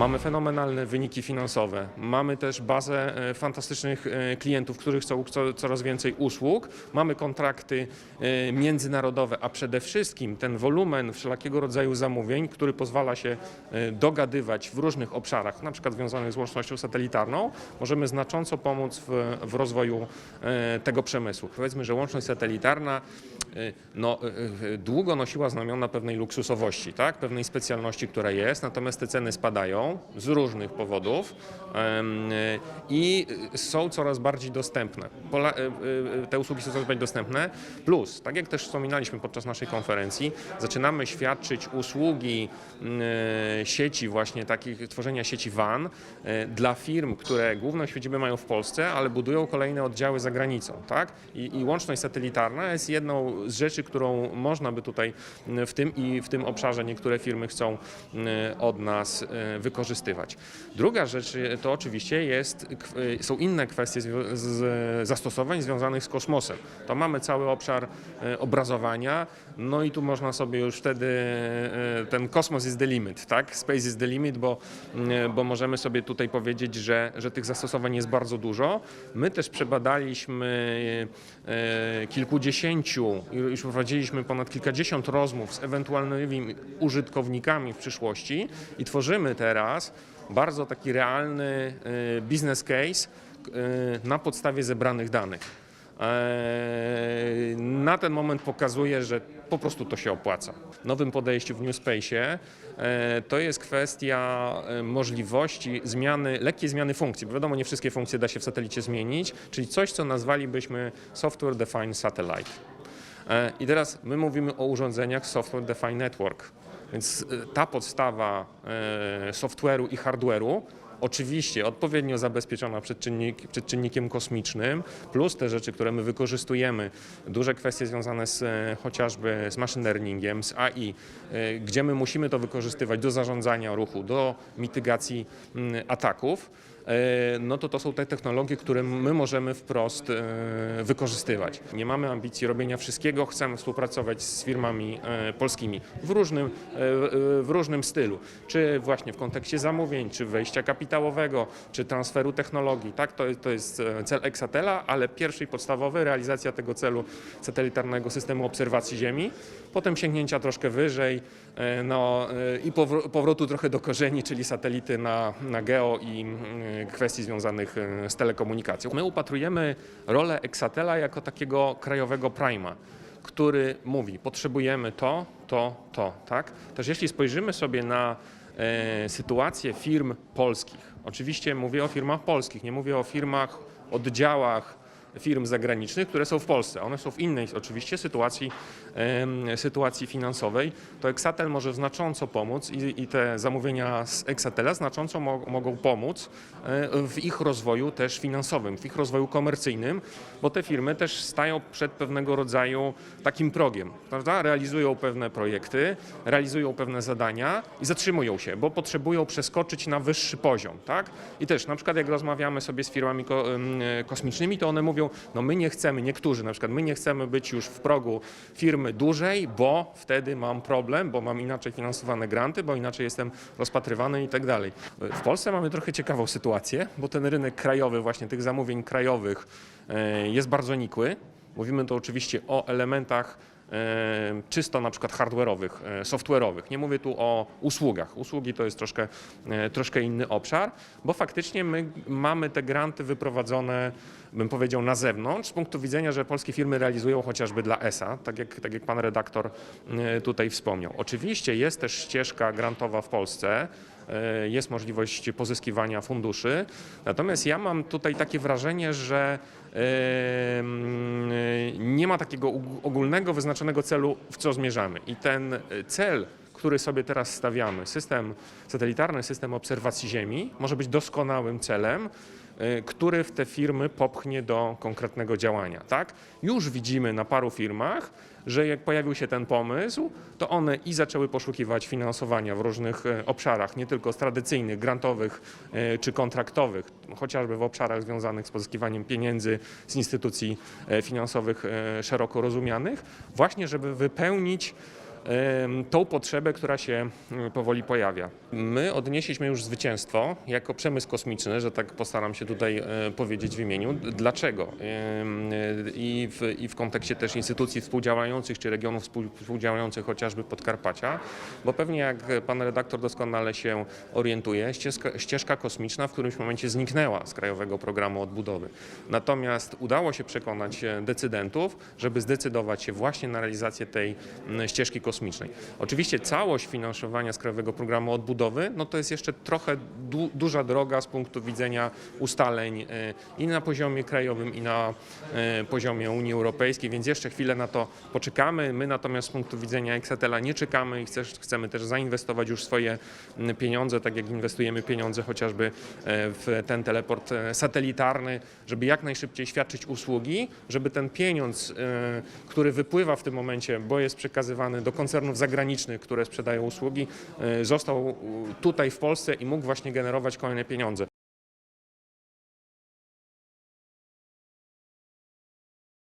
Mamy fenomenalne wyniki finansowe, mamy też bazę e, fantastycznych e, klientów, którzy chcą co, coraz więcej usług, mamy kontrakty e, międzynarodowe, a przede wszystkim ten wolumen wszelakiego rodzaju zamówień, który pozwala się dogadywać w różnych obszarach, na przykład związanych z łącznością satelitarną, możemy znacząco pomóc w, w rozwoju tego przemysłu. Powiedzmy, że łączność satelitarna no, e, e, długo nosiła znamiona pewnej luksusowości, tak? pewnej specjalności, która jest, natomiast te ceny spadają z różnych powodów i są coraz bardziej dostępne. Te usługi są coraz bardziej dostępne, plus, tak jak też wspominaliśmy podczas naszej konferencji, zaczynamy świadczyć usługi sieci właśnie takich, tworzenia sieci WAN dla firm, które główną siedzibę mają w Polsce, ale budują kolejne oddziały za granicą, tak? I, I łączność satelitarna jest jedną z rzeczy, którą można by tutaj m, w tym i w tym obszarze niektóre firmy chcą m, od nas e, wykorzystywać. Druga rzecz e, to oczywiście jest, e, są inne kwestie z zastosowań związanych z kosmosem. To mamy cały obszar obrazowania, no i tu można sobie już wtedy ten kosmos is the limit, tak? Space is the limit, bo, m, bo możemy sobie tutaj powiedzieć, że, że tych zastosowań jest bardzo dużo. My też przebadaliśmy kilkudziesięciu, już prowadziliśmy ponad kilkadziesiąt rozmów z ewentualnymi użytkownikami w przyszłości i tworzymy teraz bardzo taki realny e, business case e, na podstawie zebranych danych. Eee, Na ten moment pokazuje, że po prostu to się opłaca. Nowym podejściu w New Space e, to jest kwestia e, możliwości zmiany, lekkiej zmiany funkcji, bo wiadomo, nie wszystkie funkcje da się w satelicie zmienić, czyli coś, co nazwalibyśmy Software Defined Satellite. E, I teraz my mówimy o urządzeniach Software Defined Network, więc e, ta podstawa e, software'u i hardware'u Oczywiście odpowiednio zabezpieczona przed, czynnik, przed czynnikiem kosmicznym, plus te rzeczy, które my wykorzystujemy, duże kwestie związane z chociażby z machine learningiem, z AI, gdzie my musimy to wykorzystywać do zarządzania ruchu, do mitygacji mm, ataków, no to to są te technologie, które my możemy wprost e, wykorzystywać. Nie mamy ambicji robienia wszystkiego, chcemy współpracować z firmami e, polskimi w różnym, e, w różnym stylu, czy właśnie w kontekście zamówień, czy wejścia kapitałowego, czy transferu technologii. Tak, to, to jest e, cel Exatela, ale pierwszy i podstawowy realizacja tego celu satelitarnego systemu obserwacji Ziemi, potem sięgnięcia troszkę wyżej, e, no, e, i powro- powrotu trochę do korzeni, czyli satelity na, na geo i mm, kwestii związanych e, z telekomunikacją. My upatrujemy rolę Exatela jako takiego krajowego prima, który mówi, potrzebujemy to, to, to, tak? Też jeśli spojrzymy sobie na e, sytuację firm polskich, oczywiście mówię o firmach polskich, nie mówię o firmach, oddziałach firm zagranicznych, które są w Polsce. One są w innej oczywiście sytuacji, sytuacji finansowej. To Exatel może znacząco pomóc i, i te zamówienia z Exatela znacząco mo mogą pomóc e, w ich rozwoju też finansowym, w ich rozwoju komercyjnym, bo te firmy też stają przed pewnego rodzaju takim progiem, prawda? Realizują pewne projekty, realizują pewne zadania i zatrzymują się, bo potrzebują przeskoczyć na wyższy poziom, tak? I też na przykład jak rozmawiamy sobie z firmami ko kosmicznymi, to one mówią, no my nie chcemy, niektórzy na przykład, my nie chcemy być już w progu firmy dużej, bo wtedy mam problem, bo mam inaczej finansowane granty, bo inaczej jestem rozpatrywany i tak dalej. W Polsce mamy trochę ciekawą sytuację, bo ten rynek krajowy, właśnie tych zamówień krajowych e, jest bardzo nikły. Mówimy tu oczywiście o elementach czysto na przykład hardware'owych, e, software'owych. Nie mówię tu o usługach. Usługi to jest troszkę, e, troszkę inny obszar, bo faktycznie my mamy te granty wyprowadzone, bym powiedział, na zewnątrz, z punktu widzenia, że polskie firmy realizują chociażby dla ESA, tak jak, tak jak pan redaktor e, tutaj wspomniał. Oczywiście jest też ścieżka grantowa w Polsce, jest możliwość pozyskiwania funduszy. Natomiast ja mam tutaj takie wrażenie, że e, nie ma takiego ogólnego, wyznaczonego celu, w co zmierzamy. I ten e, cel, który sobie teraz stawiamy, system satelitarny, system obserwacji Ziemi, może być doskonałym celem, e, który w te firmy popchnie do konkretnego działania. Tak? Już widzimy na paru firmach, że jak pojawił się ten pomysł, to one i zaczęły poszukiwać finansowania w różnych e, obszarach, nie tylko z tradycyjnych, grantowych e, czy kontraktowych, chociażby w obszarach związanych z pozyskiwaniem pieniędzy z instytucji finansowych szeroko rozumianych, właśnie żeby wypełnić tą potrzebę, która się powoli pojawia. My odnieśliśmy już zwycięstwo jako przemysł kosmiczny, że tak postaram się tutaj e, powiedzieć w imieniu. Dlaczego? E, I w, I w kontekście też instytucji współdziałających, czy regionów współ- współdziałających chociażby Podkarpacia, bo pewnie jak pan redaktor doskonale się orientuje, ścieżka, ścieżka kosmiczna w którymś momencie zniknęła z Krajowego Programu Odbudowy. Natomiast udało się przekonać e, decydentów, żeby zdecydować się właśnie na realizację tej ścieżki kosmicznej. Oczywiście całość finansowania z Krajowego Programu Odbudowy, no to jest jeszcze trochę du, duża droga z punktu widzenia ustaleń e, i na poziomie krajowym, i na e, poziomie Unii Europejskiej, więc jeszcze chwilę na to poczekamy. My natomiast z punktu widzenia Exatela nie czekamy i chcemy też zainwestować już swoje m, pieniądze, tak jak inwestujemy pieniądze chociażby w ten teleport satelitarny, żeby jak najszybciej świadczyć usługi, żeby ten pieniądz, który wypływa w tym momencie, bo jest przekazywany do koncernów zagranicznych, które sprzedają usługi, e, został tutaj w Polsce i mógł właśnie generować kolejne pieniądze.